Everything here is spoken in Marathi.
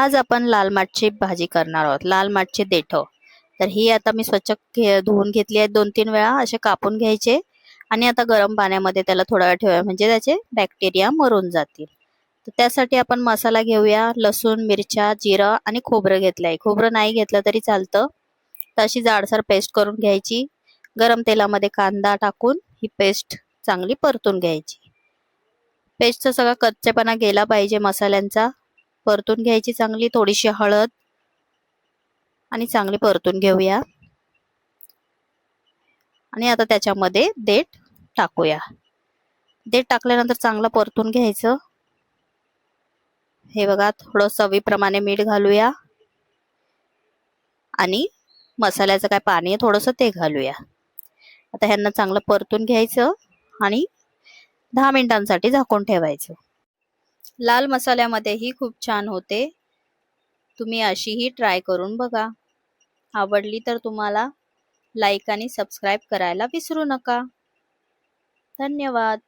आज आपण लाल माठची भाजी करणार आहोत. लाल माठचे देठ. तर ही आता मी स्वच्छ घे धुवून घेतली आहे दोन तीन वेळा. असे कापून घ्यायचे आणि आता गरम पाण्यामध्ये त्याला थोडा वेळ ठेवा म्हणजे त्याचे बॅक्टेरिया मरून जातील. तर त्यासाठी आपण मसाला घेऊया. लसूण मिरच्या जिरं आणि खोबरं घेतलं आहे खोबरं नाही घेतलं तरी चालतं. तर अशी जाडसर पेस्ट करून घ्यायची. गरम तेलामध्ये कांदा टाकून ही पेस्ट चांगली परतून घ्यायची. पेस्टचा सगळा कच्चेपणा गेला पाहिजे मसाल्यांचा. परतून घ्यायची चांगली थोडीशी हळद आणि चांगली परतून घेऊया. आणि आता त्याच्यामध्ये देठ टाकूया. देठ टाकल्यानंतर चांगलं परतून घ्यायचं. हे बघा थोडं चवीप्रमाणे मीठ घालूया. आणि मसाल्याचं काय पाणी आहे थोडंसं ते घालूया. आता ह्यांना चांगलं परतून घ्यायचं आणि दहा मिनिटांसाठी झाकून ठेवायचं. लाल मसाल्यामध्येही खूप छान होते. तुम्ही अशीही ट्राय करून बघा. आवडली तर तुम्हाला लाईक आणि सबस्क्राईब करायला विसरू नका. धन्यवाद.